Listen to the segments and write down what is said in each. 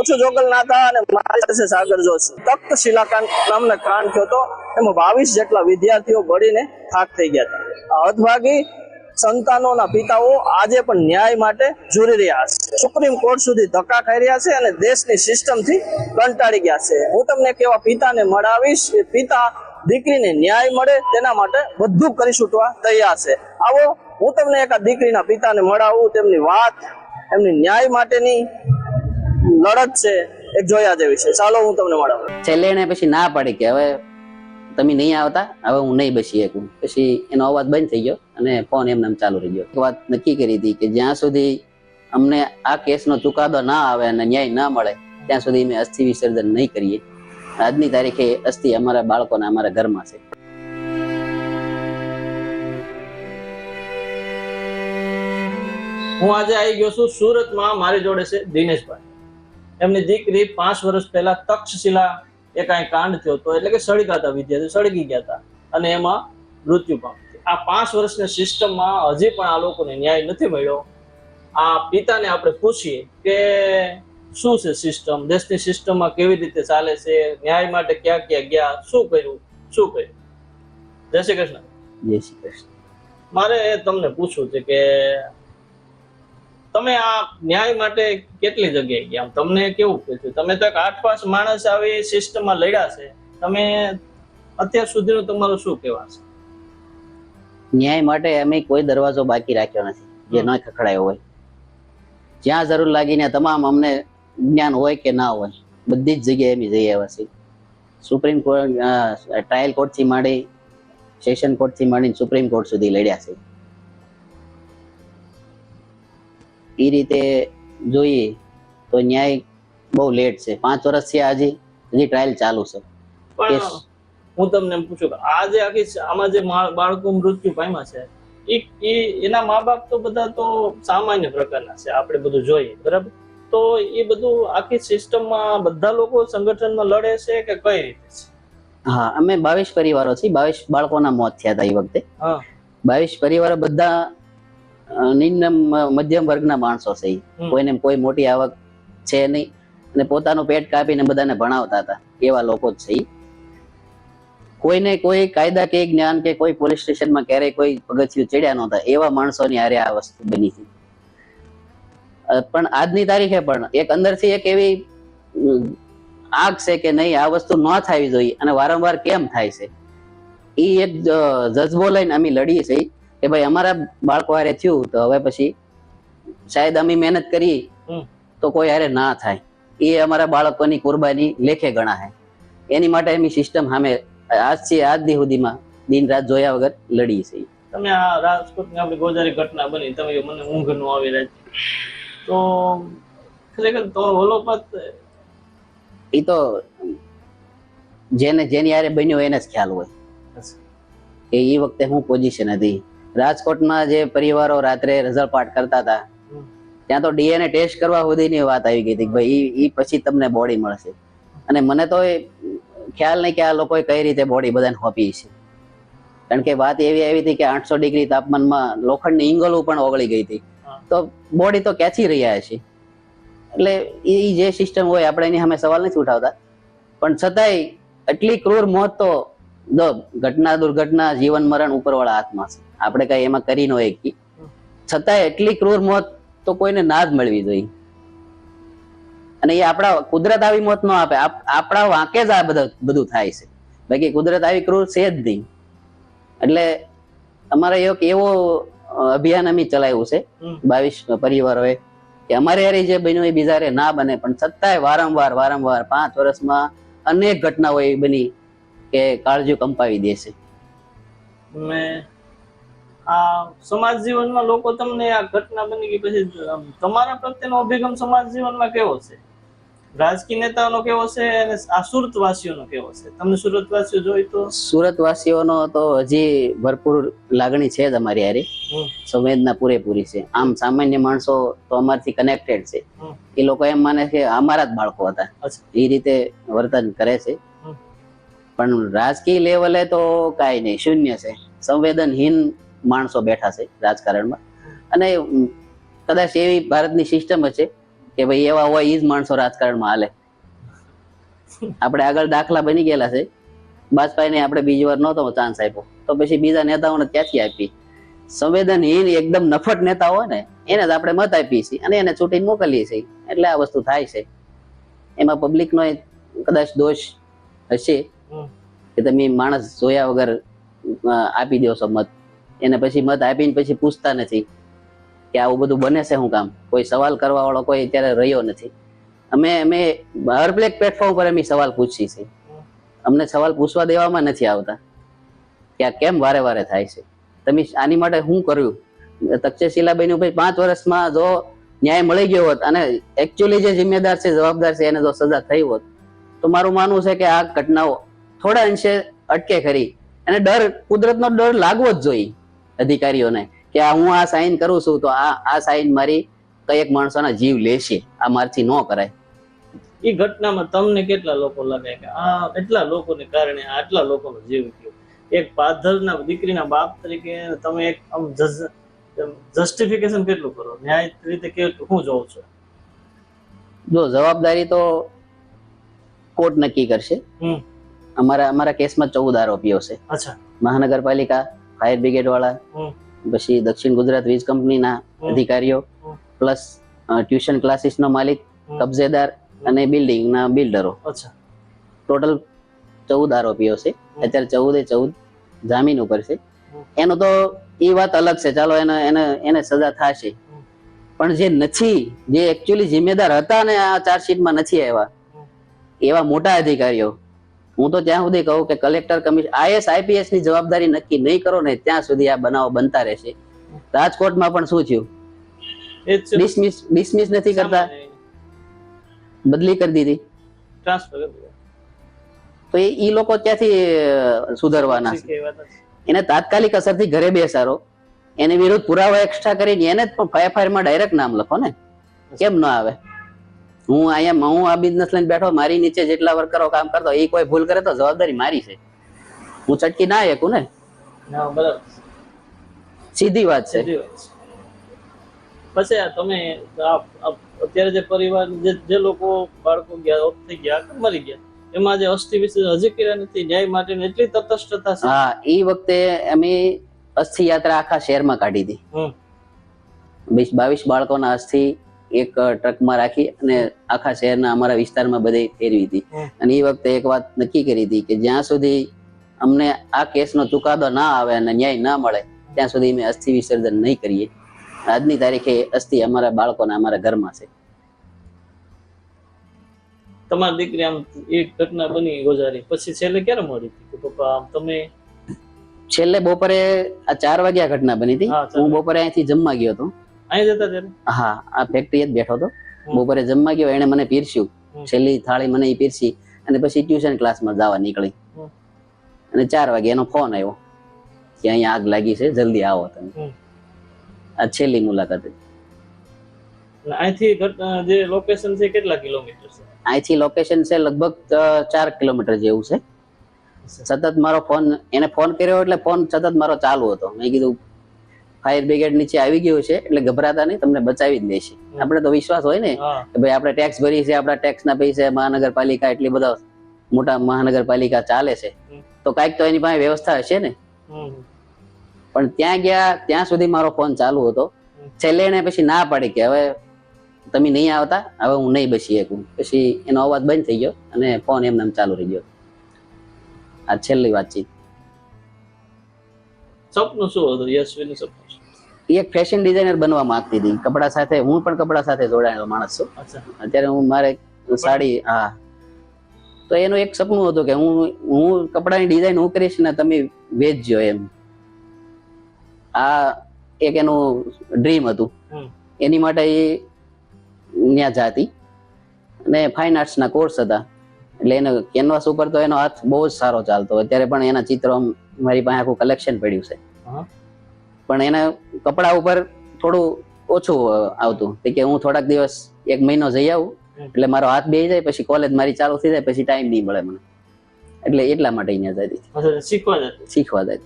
હું છું જોગલનાથા અને મારી સાથે સાગર જોશી. તખ્ત શિલાકાંડ નામનો કાંડ થયો હતો એમાં બાવીસ જેટલા વિદ્યાર્થીઓ બળીને થાક થઈ ગયા હતા. હદભાગી સંતાનોના પિતાઓ આજે પણ ન્યાય માટે ઝૂરી રહ્યા છે. સુપ્રીમ કોર્ટ સુધી ધક્કા ખાઈ રહ્યા છે અને દેશની સિસ્ટમથી કંટાળી ગયા છે. હું તમને કેવા પિતાને મળાવીશ, એ પિતા દીકરીને ન્યાય મળે તેના માટે બધું કરી છૂટવા તૈયાર છે. આવો હું તમને એક દીકરીના પિતાને મળાવું, તેમની વાત, એમની ન્યાય માટેની લડત છે એક જોયા જેવી છે. ચાલો હું તમને મળાવું. છેલ્લે એને પછી ના પાડી કે હવે તમે નહીં આવતા હવે હું નહીં બસી શકું. પછી એનો અવાજ બંધ થઈ ગયો અને ફોન એમને એમ ચાલુ રહી ગયો. એક વાત નક્કી કરી હતી કે જ્યાં સુધી અમને આ કેસનો ચુકાદો ના આવે અને ન્યાય ના મળે ત્યાં સુધી અમે અસ્થિ વિસર્જન નહીં કરીએ. આજની તારીખે અસ્થિ અમારા બાળકોના અમારા ઘરમાં છે. હું આજે આવી ગયો છું સુરતમાં. મારી જોડે છે દિનેશભાઈ. એમની દીકરી પાંચ વર્ષ પહેલા તક્ષશિલા એ કાંઈ કાંડ થયો હતો એટલે કે સળગા હતા વિદ્યાર્થીઓ સળગી ગયા હતા. અને એમાં મૃત્યુ પામી આ પાંચ વર્ષની સિસ્ટમમાં હજી પણ આ લોકોને ન્યાય નથી મળ્યો. આ પિતાને આપણે પૂછીએ કે શું છે સિસ્ટમ? દેશની સિસ્ટમમાં કેવી રીતે ચાલે છે? ન્યાય માટે ક્યાં ક્યાં ગયા? શું કર્યું? શું કર્યું? જય શ્રી કૃષ્ણ. જય શ્રી કૃષ્ણ. મારે તમને પૂછવું છે કે તમે આ ન્યાય માટે કેટલી જગ્યાએ ગયા? તમને કેવું પૂછ્યું? તમે તો એક આઠ પાંચ માણસ આવી સિસ્ટમમાં લડ્યા છે. તમે અત્યાર સુધીનું તમારું શું કહેવા છે? ન્યાય માટે અમે કોઈ દરવાજો બાકી રાખ્યો નથી જે ન ખખડાયો હોય. જ્યાં જરૂર લાગીને તમામ અમને જ્ઞાન હોય કે ના હોય બધી જ જગ્યાએ અમે જઈ આવ્યા છીએ. સુપ્રીમ કોર્ટ ટ્રાયલ કોર્ટથી માંડી સેશન કોર્ટથી માંડીને સુપ્રીમ કોર્ટ સુધી લડ્યા છે એ રીતે જોઈએ તો ન્યાય બહુ લેટ છે. પાંચ વર્ષથી હજી હજી ટ્રાયલ ચાલુ છે. હું તમને પૂછું કે આ જે આખી આમાં જે બાળકો મૃત્યુ પામ્યા છે ઈ એના મા બાપ તો બધા તો સામાન્ય પ્રકારના છે આપણે બધું જોઈએ બરાબર? તો એ બધું આખી સિસ્ટમમાં બધા લોકો સંગઠનમાં લડે છે કે કઈ રીતે છે? હા અમે બાવીસ પરિવારો છીએ બાવીસ બાળકોના મોત થયા હતા એ વખતે. બાવીસ પરિવારો બધા નિમ્ન મધ્યમ વર્ગના માણસો છે કોઈને કોઈ મોટી આવક છે નહીં. અને પોતાનું પેટ કાપીને બધાને ભણાવતા હતા. એવા લોકો જ છે કોઈને કોઈ કાયદા કે જ્ઞાન કે કોઈ પોલીસ સ્ટેશનમાં ક્યારેય કોઈ પગથિયું ચડ્યા નહોતા એવા માણસોની આરે આ વસ્તુ બની હતી પણ આજની તારીખે પણ એક અંદરથી એક એવી આગ છે કે નહીં આ વસ્તુ ન થવી જોઈએ. અને વારંવાર કેમ થાય છે? એ એક જજ્બો લઈને અમે લડીએ છીએ. કે ભાઈ અમારા બાળકો હારે થયું તો હવે પછી શાયદ અમે મહેનત કરી તો કોઈ હારે ના થાય. એ અમારા બાળકોની કુરબાની લેખે ગણાય. એની માટે અમે સિસ્ટમ સામે આજથી આજ દી સુધીમાં દિન રાત જોયા વગર લડીએ છીએ તમે આ રાજકોટની આપણી ગોજારી ઘટના બની તમે મને ઊંઘ નો આવી રહી તો ખરેખર તમારો વલોપત એ તો જેને જેની હારે બન્યો એને જ ખ્યાલ હોય. એ વખતે હું પોઝિશન હતી. રાજકોટમાં જે પરિવારો રાત્રે રઝળપાટ કરતા હતા ત્યાં તો ડીએનએ ટેસ્ટ કરવા સુધીની વાત આવી ગઈ હતી કે ભાઈ ઈ પછી તમને બોડી મળશે. અને મને તો એ ખ્યાલ નહીં કે આ લોકોએ કઈ રીતે બોડી બધાને હોપી છે. કારણ કે વાત એવી આવી હતી કે આઠસો ડિગ્રી તાપમાનમાં લોખંડની ઇંગલો પણ ઓગળી ગઈ હતી. તો બોડી તો કેચી રહ્યા છે. એટલે એ જે સિસ્ટમ હોય આપણે એની સામે સવાલ નથી ઉઠાવતા. પણ છતાંય એટલી ક્રૂર મોત તો ઘટના દુર્ઘટના જીવન મરણ ઉપરવાળા હાથમાં છે. આપણે કઈ એમાં કરી ન હોય છતાં એટલી ક્રૂર મોત તો કોઈને ના જ મળવી જોઈએ. અને એ આપણા કુદરત આવી મોત ન આપે. આપણા વાંકે જ આ બધું બધું થાય છે. બાકી કુદરત આવી ક્રૂર છે જ નહીં. એટલે અમારે એક એવો અભિયાન અમે ચલાવ્યું છે. બાવીસ પરિવારોએ. કે અમારે યારે જે બન્યું એ બીજા ના બને. પણ છતાંય વારંવાર વારંવાર પાંચ વર્ષમાં અનેક ઘટનાઓ એવી બની કે કાળજી કંપાવી દે છે. મેં આ સમાજ જીવનમાં લોકો તમને આ ઘટના બની ગઈ પછી તમારા પ્રત્યેનો અભિગમ સમાજ જીવનમાં કેવો છે? રાજકીય નેતાઓનો કેવો છે અને આ સુરતવાસીઓનો કેવો છે? તમને સુરતવાસીઓ જોઈ તો? સુરતવાસીઓનો તો હજી ભરપૂર લાગણી છે તમારી હારે. સંવેદના પૂરેપૂરી છે. આમ સામાન્ય માણસો તો અમારથી કનેક્ટેડ છે. એ લોકો એમ માને કે અમારા જ બાળકો હતા. એ રીતે વર્તન કરે છે. પણ રાજકીય લેવલે તો કાંઈ નહીં. શૂન્ય છે. સંવેદનહીન માણસો બેઠા છે રાજકારણમાં. અને કદાચ એવી ભારતની સિસ્ટમ છે કે ભાઈ એવા હોય એ જ માણસો રાજકારણમાં હાલે. આપણે આગળ દાખલા બની ગયેલા છે. બાજપાઈને આપણે બીજી વાર નહોતો ચાન્સ આપ્યો. તો પછી બીજા નેતાઓને ક્યાંથી આપી? સંવેદનહીન એકદમ નફટ નેતા હોય ને એને જ આપણે મત આપીએ છીએ અને એને ચૂંટીને મોકલીએ છીએ. એટલે આ વસ્તુ થાય છે. એમાં પબ્લિકનો કદાચ દોષ હશે કે તમે માણસ જોયા વગર આપી દો છો મત. એને પછી મત આપીને પછી પૂછતા નથી કે આવું બધું બને છે શું કામ? કોઈ સવાલ કરવા વાળો કોઈ અત્યારે રહ્યો નથી. અમે અમે હર બ્લેક પ્લેટફોર્મ પર અમે સવાલ પૂછીએ છીએ. અમને સવાલ પૂછવા દેવામાં નથી આવતા કે આ કેમ વારે વારે થાય છે. તમે આની માટે શું કર્યું? તક્ષશિલાબેન ભાઈ પાંચ વર્ષમાં જો ન્યાય મળી ગયો હોત અને એકચ્યુઅલી જે જિમ્મેદાર છે, જવાબદાર છે, એને જો સજા થઈ હોત, તો મારું માનવું છે કે આ ઘટનાઓ થોડા અંશે અટકે ખરી. અને ડર, કુદરતનો ડર લાગવો જ જોઈએ. અધિકારીઓને કે આ હું આ સાઇન કરું છું તો આ આ સાઇન મારી કયેક માણસોના જીવ લેશે. આ મારથી ન કરાય. એ ઘટનામાં તમને કેટલા લોકો લાગે કે આ એટલા લોકોને કારણે આટલા લોકોનો જીવ ગયો એક પાધરના દીકરીના બાપ તરીકે તમે એક આમ જસ્ટિફિકેશન કેટલું કરો? ન્યાય રીતે કેટલું હું જોઉં છું? જો જવાબદારી તો કોર્ટ નક્કી કરશે. હમ. અમારા અમારા કેસમાં ચૌદ આરોપીઓ છે. અચ્છા. મહાનગરપાલિકા ફાયર બ્રિગેડ વાળા પછી દક્ષિણ ગુજરાત વીજ કંપનીના. અધિકારીઓ પ્લસ ટ્યુશન ક્લાસીસનો માલિક કબજેદાર અને બિલ્ડિંગના બિલ્ડરો. ટોટલ ચૌદ આરોપીઓ છે. અત્યારે ચૌદે ચૌદ જામીન ઉપર છે. એનો તો એ વાત અલગ છે. ચાલો એને એને એને સજા થશે. પણ જે નથી જે એકચ્યુઅલી જિમ્મેદાર હતા ને આ ચાર્જશીટમાં નથી આવ્યા એવા મોટા અધિકારીઓ હું તો ત્યાં સુધી કહું કે કલેક્ટર કમિશન આઈએસ આઈપીએસની જવાબદારી નક્કી નહીં કરો ને ત્યાં સુધી આ બનાવો બનતા રહેશે. રાજકોટમાં પણ શું થયું? ડિસમિસ ડિસમિસ નથી કરતા? બદલી કરી દીધી. ટ્રાન્સફર તો એ ઈ લોકો ક્યાંથી સુધરવાના એને તાત્કાલિક અસરથી ઘરે બેસારો એને વિરુદ્ધ પુરાવા એક્સ્ટ્રા કરીને એને જ પણ ફાયર ફાયરમાં ડાયરેક્ટ નામ લખો ને. કેમ ન આવે? હું અહીંયા હું આ બિઝનેસ લઈને બેઠો મારી નીચે જેટલા વર્કરો કામ કરતો એ કોઈ ભૂલ કરે તો જવાબદારી મારી છે. હું ચટકી ના શકું ને? સીધી વાત છે. પછી તમે અત્યારે જે પરિવાર જે જે લોકો બાળકો ગયા ઓફ થઈ ગયા મરી ગયા એમાં જે અસ્થિ વિશે હજી કર્યા નથી ન્યાય માટેની એટલી તટસ્થતા છે હા એ વખતે અમે અસ્થિ યાત્રા આખા શહેરમાં કાઢી હતી. વીસ બાવીસ બાળકોના અસ્થિ એક ટ્રકમાં રાખી અને આખા શહેરના અમારા વિસ્તારમાં બધે ફેરવી હતી. અને એ વખતે એક વાત નક્કી કરી હતી કે જ્યાં સુધી અમને આ કેસનો ચુકાદો ના આવે અને ન્યાય ના મળે ત્યાં સુધી અમે અસ્થિ વિસર્જન નહીં કરીએ. આજની તારીખે અસ્થિ અમારા બાળકોના અમારા ઘરમાં છે. તમારી દીકરી આમ એક ઘટના બની ગોજારી પછી છેલ્લે ક્યારે મળી હતી? કે પપ્પા આમ તમે છેલ્લે બપોરે આ ચાર વાગ્યા ઘટના બની હતી. હું બપોરે અહીંથી જમવા ગયો હતો. અહીં જતા ત્યારે? હા આ ફેક્ટરી જ બેઠો હતો. બપોરે જમવા ગયો એને મને પીરસ્યું. છેલ્લી થાળી મને પીરસી અને પછી ટ્યુશન ક્લાસમાં જવા નીકળી. અને ચાર વાગે એનો ફોન આવ્યો કે અહીંયા આગ લાગી છે જલ્દી આવો તમે. આ છેલ્લી મુલાકાત હતી. અહીંથી જે લોકેશન છે કેટલા કિલોમીટર છે? અહીંથી લોકેશન છે લગભગ ચાર કિલોમીટર જેવું છે. સતત મારો ફોન એને ફોન કર્યો એટલે ફોન સતત મારો ચાલુ હતો. મેં કીધું ફાયર બ્રિગેડ નીચે આવી ગયું છે એટલે ગભરાતા નહીં તમને બચાવી જ દેશે. આપણે તો વિશ્વાસ હોય ને કે ભાઈ આપણે ટેક્સ ભરી છે આપણા ટેક્સ ના પૈસા મહાનગરપાલિકા એટલી બધા મોટા મહાનગરપાલિકા ચાલે છે. તો કાંઈક તો એની પાસે વ્યવસ્થા હશે ને. પણ ત્યાં ગયા ત્યાં સુધી મારો ફોન ચાલુ હતો. છેલ્લે એને પછી ના પાડી કે હવે તમે નહીં આવતા હવે હું નહીં બસી શકું. પછી એનો અવાજ બંધ થઈ ગયો અને ફોન એમને એમ ચાલુ રહી ગયો. આ છેલ્લી વાતચીત. સપનું શું હતું? યશવીનું સપનું શું? એક ફેશન ડિઝાઇનર બનવા માંગતી હતી. કપડા સાથે હું પણ કપડા સાથે જોડાયેલો માણસ છું. અત્યારે હું મારે સાડી હા. તો એનું એક સપનું હતું કે હું હું કપડાની ડિઝાઇન હું કરીશ ને તમે વેચજો એમ. આ એક એનું ડ્રીમ હતું. એની માટે એ ત્યાં જાતી. અને ફાઇન આર્ટ્સના કોર્સ હતા. એટલે એને કેનવાસ ઉપર તો એનો હાથ બહુ જ સારો ચાલતો. અત્યારે પણ એના ચિત્રો આમ મારી પાસે આખું કલેક્શન પડ્યું છે. પણ એના કપડા ઉપર થોડું ઓછું આવતું. કે હું થોડાક દિવસ એક મહિનો જઈ આવું એટલે મારો હાથ બે જાય પછી કોલેજ મારી ચાલુ થઈ જાય પછી ટાઈમ નહીં મળે મને. એટલે એટલા માટે અહીંયા જતી શીખવા જતી શીખવા જાય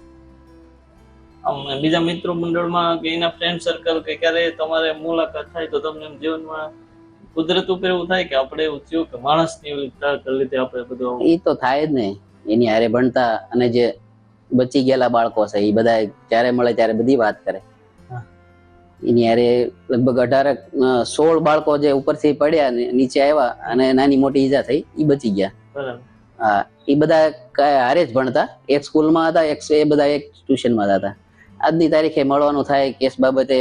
બીજા મિત્રો મંડળમાં કે એના ફ્રેન્ડ સર્કલ કે ક્યારે તમારે મુલાકાત થાય તો તમને જીવનમાં કુદરત ઉપર એવું થાય કે આપણે એવું થયું કે માણસની લીધે આપણે બધું એ તો થાય જ ને. એની હારે ભણતા અને જે બચી ગયેલા બાળકો છે એ બધા જ્યારે મળે ત્યારે બધી વાત કરે. એની હારે લગભગ અઢાર સોળ બાળકો જે ઉપરથી પડ્યા ને નીચે આવ્યા અને નાની મોટી ઈજા થઈ એ બચી ગયા. હા એ બધા કયા હારે જ ભણતા. એક સ્કૂલમાં હતા એક એ બધા એક ટ્યુશનમાં હતા. આજની તારીખે મળવાનું થાય કેસ બાબતે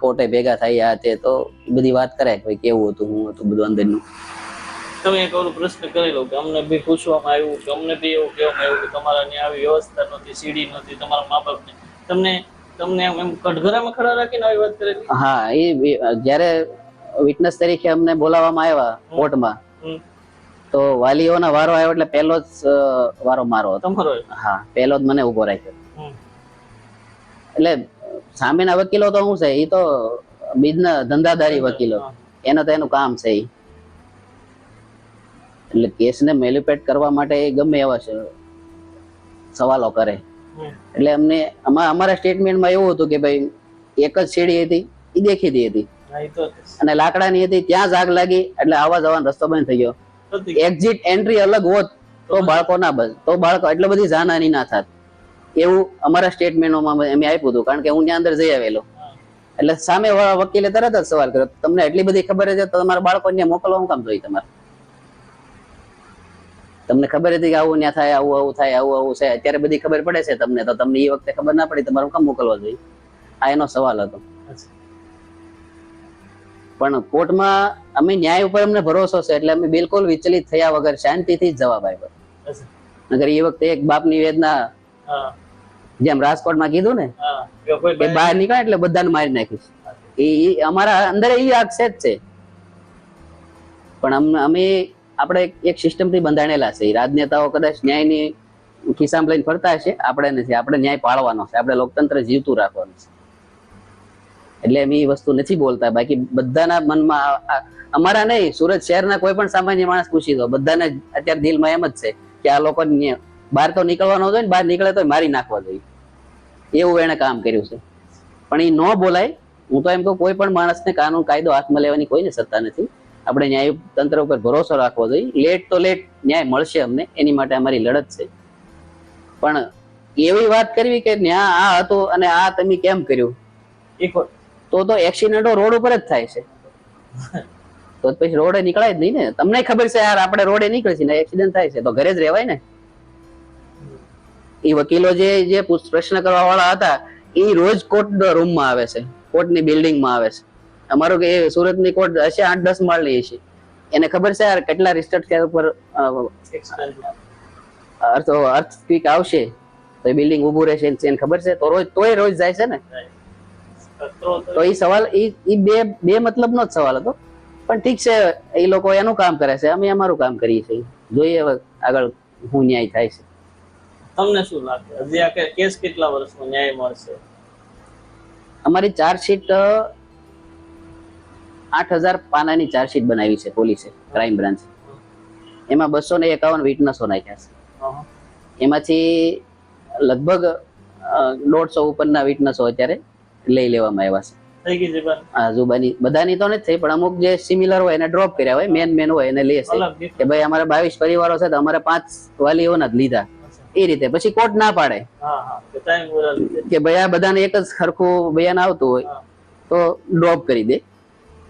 કોર્ટે ભેગા થાય આ તે તો બધી વાત કરે કે કેવું હતું હું હતું બધું અંદરનું. તમે એક ઓલો પ્રશ્ન કરી લો કે અમને બી પૂછવામાં આવ્યું કે અમને બી એવું કહેવામાં આવ્યું કે તમારા ત્યાં આવી વ્યવસ્થા નહોતી સીડી નહોતી તમારા મા બાપને તમને તમને એમ કટઘરામાં ખડા રાખીને આવી વાત કરેલી? હા એ જ્યારે વિટનેસ તરીકે અમને બોલાવવામાં આવ્યા કોર્ટમાં તો વાલીઓના વારો આવ્યો એટલે પહેલો જ વારો મારો હતો. તમારો હા પહેલો જ મને ઊભો રાખ્યો. એટલે સામેના વકીલો તો શું છે? એ તો બિઝનેસ ધંધાદારી વકીલો. એનો તો એનું કામ છે ઈ. એટલે કેસને મેલિપેટ કરવા માટે એ ગમે એવા સવાલો કરે. એટલે અમને અમા- અમારા સ્ટેટમેન્ટમાં એવું હતું કે ભાઈ એક જ સીડી હતી એ દેખીતી હતી. અને લાકડાની હતી ત્યાં જ આગ લાગી એટલે આવા જવાનો રસ્તો બંધ થઈ ગયો. એક્ઝિટ એન્ટ્રી અલગ હોત તો બાળકો ના બસ તો બાળકો એટલે બધી જાનહાની ના થાત. એવું અમારા સ્ટેટમેન્ટોમાં અમે આપ્યું હતું કારણ કે હું ત્યાં અંદર જઈ આવેલો. એટલે સામે વાળા વકીલે તરત જ સવાલ કર્યો તમને એટલી બધી ખબર છે તો તમારા બાળકોને ત્યાં મોકલવાનું કામ જોઈએ તમારે? તમને ખબર હતી કે આવું ન્યા થાય આવું આવું થાય આવું આવું છે. અત્યારે બધી ખબર પડે છે તમને. તો તમને એ વખતે ખબર ના પડી તમારું કામ મોકલવા જોઈએ? આ એનો સવાલ હતો. પણ કોર્ટમાં અમે ન્યાય ઉપર અમને ભરોસો છે એટલે અમે બિલકુલ વિચલિત થયા વગર શાંતિથી જવાબ આપ્યો. નગર એ વખતે એક બાપની વેદના જેમ રાજકોટમાં કીધું ને કે બહાર નીકળે એટલે બધાને મારી નાખીશ. એ અમારા અંદર એ આક્ષેપ છે. પણ અમે આપણે એક- સિસ્ટમથી બંધાણેલા છે. રાજનેતાઓ કદાચ ન્યાયની ખિસ્સામાં લઈને ફરતા હશે. આપણે નથી. આપણે ન્યાય પાળવાનો છે. આપણે લોકતંત્ર જીવતું રાખવાનું છે. એટલે એમ એ વસ્તુ નથી બોલતા. બાકી બધાના મનમાં અમારા નહીં. સુરત શહેરના કોઈ પણ સામાન્ય માણસ પૂછી દો. બધાને અત્યારે દિલમાં એમ જ છે કે આ લોકો બહાર તો નીકળવાનો હોય ને, બહાર નીકળે તો મારી નાખવા જોઈએ. એવું એને કામ કર્યું છે. પણ એ ન બોલાય. હું તો એમ કહું, કોઈ પણ માણસને કાનૂન કાયદો હાથમાં લેવાની કોઈને સત્તા નથી. આપણે ન્યાય તંત્ર ઉપર ભરોસો રાખવો જોઈએ. લેટ તો લેટ ન્યાય મળશે અમને એની માટે અમારી લડત છે. પણ એવી વાત કરવી કે ન્યા આ હતું અને આ તમે કેમ કર્યું? એક તો તો એક્સિડન્ટો રોડ ઉપર જ થાય છે. તો પછી રોડે નીકળાય જ નહીં ને. તમને ખબર છે યાર આપણે રોડે નીકળે છે ને એક્સિડન્ટ થાય છે. તો ઘરે જ રહેવાય ને. એ વકીલો જે જે પ્રશ્ન કરવા વાળા હતા એ રોજ કોર્ટ રૂમમાં આવે છે. કોર્ટની બિલ્ડિંગમાં આવે છે. અમારો કે સુરતની કોર્ટ હશે આઠ દસ માળની હશે. એને ખબર છે યાર કેટલા રિસ્ટર્ટ કે ઉપર અર્થ અર્થ ક્વિક આવશે તો એ બિલ્ડિંગ ઊભું રહેશે એને ખબર છે? તો રોજ તોય રોજ જાય છે ને? તો એ સવાલ એ બે બે મતલબનો જ સવાલ હતો. પણ ઠીક છે એ લોકો એનું કામ કરે છે અમે અમારું કામ કરીએ છીએ. જોઈએ હવે આગળ હું ન્યાય થાય છે. તમને શું લાગે? હજી આ કેસ કેટલા વર્ષમાં ન્યાય મળશે? અમારી ચાર્જશીટ આઠ હજાર પાનાની ચાર્જશીટ બનાવી છે પોલીસે ક્રાઇમ બ્રાન્ચ એમાં બસો ને એકાવન વિટનસો નાખ્યા છે. એમાંથી લગભગ દોઢસો ઉપરના વિટનસો અત્યારે લઈ લેવામાં આવ્યા છે. જુબાની બધાની તો નથી પણ અમુક જે સિમિલર હોય એને ડ્રોપ કર્યા હોય મેન મેન હોય એને લે છે. કે ભાઈ અમારા બાવીસ પરિવારો છે તો અમારે પાંચ વાલીઓના જ લીધા. એ રીતે. પછી કોર્ટ ના પાડે. હા હા. કે ભાઈ આ બધાને એક જ સરખું બયાન આવતું હોય તો ડ્રોપ કરી દે.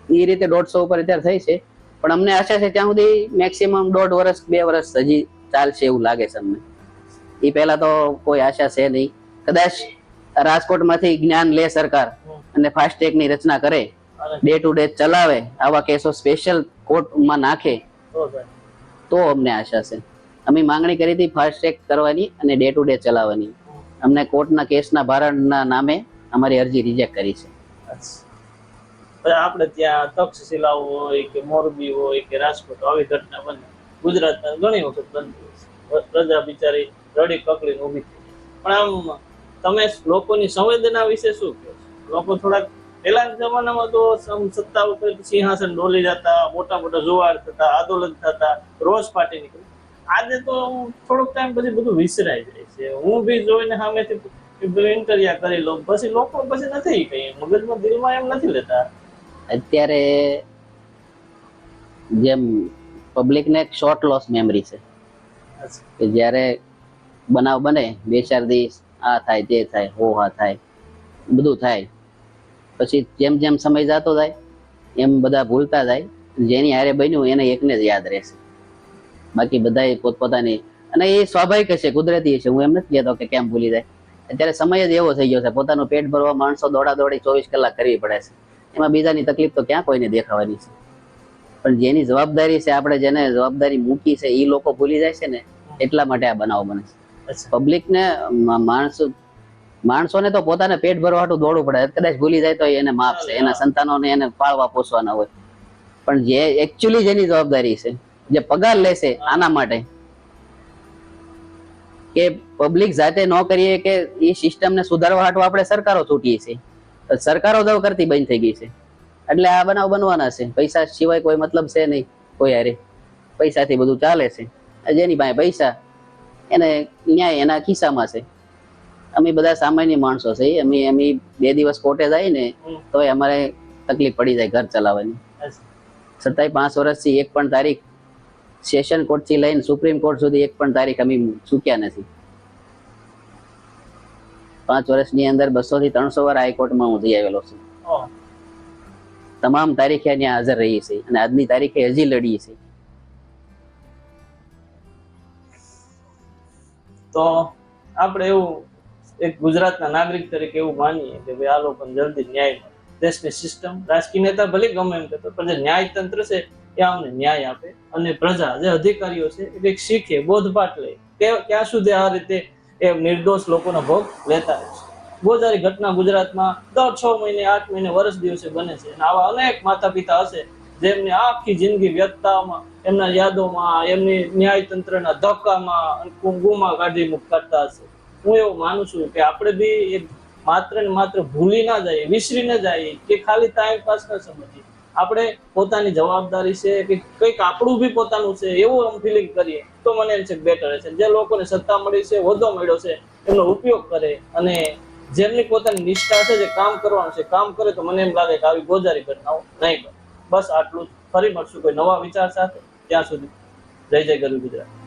એ રીતે દોઢસો ઉપર અત્યારે થઈ છે. પણ અમને આશા છે ત્યાં સુધી મેક્સિમમ દોઢ વર્ષ, બે વર્ષ હજી ચાલશે એવું લાગે છે અમને. એ પહેલા તો કોઈ આશા છે નહીં. કદાચ રાજકોટમાંથી જ્ઞાન લે સરકાર અને ફાસ્ટેગની રચના કરે ડે ટુ ડે ચલાવે, આવા કેસો સ્પેશિયલ કોર્ટમાં નાખે, તો અમને આશા છે. અમે માંગણી કરી હતી ફાસ્ટેગ કરવાની અને ડે ટુ ડે ચલાવવાની. અમને કોર્ટના કેસના ભારણના નામે અમારી અરજી રિજેક્ટ કરી છે. આપણે ત્યાં તક્ષશિલા હોય કે મોરબી હોય કે રાજકોટ આવી ઘટના બને. ગુજરાતમાં ઘણી વખત બનતી પ્રજા બિચારી રડી કકડીને ઊભી થઈ પણ આમ, તમે લોકોની સંવેદના વિશે શું કહો લોકો થોડાક પહેલાના જમાનામાં તો સત્તા ઉપર સિંહાસન ડોલી જતા, મોટા મોટા જુવાર થતા, આંદોલન થતા રોષ ફાટી નીકળી. આજે તો થોડોક ટાઈમ પછી બધું વિસરાઈ જાય છે. હું બી જોઈને સામેથી ઇન્ટરવ્યુ કરી લઉં, પછી લોકો પછી નથી કઈ, મગજમાં દિલમાં એમ નથી લેતા. અત્યારે જેમ પબ્લિકને એક શોર્ટ લોસ મેમરી છે. કે જ્યારે બનાવ બને, બે ચાર દિવસ, આ થાય, તે થાય, હો, હા, થાય, બધું થાય. પછી જેમ જેમ સમય જતો જાય, એમ બધા ભૂલતા જાય, જેની હારે બન્યું એને એકને જ યાદ રહેશે. બાકી બધા પોતપોતાની, અને એ સ્વાભાવિક છે કુદરતી છે હું એમ નથી કહેતો કે કેમ ભૂલી જાય. અત્યારે સમય જ એવો થઈ ગયો છે, પોતાનું પેટ ભરવા માણસો દોડા દોડી ચોવીસ કલાક કરવી પડે છે. એમાં બીજાની તકલીફ તો ક્યાં કોઈને દેખાવાની છે. પણ જેની જવાબદારી છે આપણે જેને જવાબદારી મૂકી છે એ લોકો ભૂલી જાય છે ને એટલા માટે આ બનાવ બને છે. પબ્લિક પબ્લિકને માણસો માણસોને તો પોતાને પેટ ભરવા હાટું દોડવું પડે. કદાચ ભૂલી જાય તો એને માફ છે. એના સંતાનોને એને પાળવા પોષવાના હોય. પણ જે એકચ્યુઅલી જેની જવાબદારી છે જે પગાર લેશે આના માટે કે પબ્લિક જાતે ન કરીએ કે એ સિસ્ટમને સુધારવા હાટું આપણે સરકારો છૂટીએ છીએ. સરકારો દવ કરતી બંધ થઈ ગઈ છે. એટલે આ બનાવ બનવાના છે. પૈસા સિવાય કોઈ મતલબ છે નહીં. કોઈ હારે. પૈસાથી બધું ચાલે છે. જેની પાસે પૈસા એને ન્યાય એના ખિસ્સામાં છે. અમે બધા સામાન્ય માણસો છે. અમે અમે બે દિવસ કોર્ટે જાય ને તો અમારે તકલીફ પડી જાય ઘર ચલાવવાની. છતાંય પાંચ વર્ષથી એક પણ તારીખ સેશન કોર્ટથી લઈને સુપ્રીમ કોર્ટ સુધી એક પણ તારીખ અમે ચૂક્યા નથી. પાંચ વર્ષની અંદર બસો થી ત્રણસો વાર હાઈકોર્ટમાં હું જઈ આવેલો છું. તમામ તારીખે ત્યાં હાજર રહી છે અને આજની તારીખે હજી લડીએ છે તો આપણે એવું એક ગુજરાતના નાગરિક તરીકે એવું માનીએ કે ભાઈ આ લોકોને જલ્દી ન્યાય દેશની સિસ્ટમ રાજકીય નેતા ભલે ગમે એમ કહેતો પણ જે ન્યાય તંત્ર છે એ અમને ન્યાય આપે અને પ્રજા જે અધિકારીઓ છે એ કંઈક શીખે બોધપાઠ લે. કે ક્યાં સુધી આ રીતે એ નિર્દોષ લોકોનો ભોગ લેતા હોય છે. બહુ સારી ઘટના ગુજરાતમાં દર છ મહિને, આઠ મહિને વર્ષ દિવસે બને છે. અને આવા અનેક માતા પિતા હશે જેમની આખી જિંદગી વ્યથતામાં, એમના યાદોમાં, એમની ન્યાયતંત્રના ધક્કામાં અને કાઢી મુક કરતા હશે. હું એવું માનું છું કે આપણે બી એ માત્ર ને માત્ર ભૂલી ના જઈએ, વિસરી ના જઈએ કે ખાલી ટાઈમ પાસ ન સમજીએ. આપણે પોતાની જવાબદારી છે કે કંઈક આપણું બી પોતાનું છે એવું આમ ફિલિંગ કરીએ, તો મને એમ છે બેટર છે. જે લોકોને સત્તા મળી છે હોદ્દો મળ્યો છે, એમનો ઉપયોગ કરે અને જેમની પોતાની નિષ્ઠા છે, જે કામ કરવાનું છે, કામ કરે તો મને એમ લાગે કે આવી ગોજારી ઘટનાઓ નહીં, બસ આટલું જ. ફરી મળશું કોઈ નવા વિચાર સાથે. ત્યાં સુધી જય જય ગરુ ગુજરાત.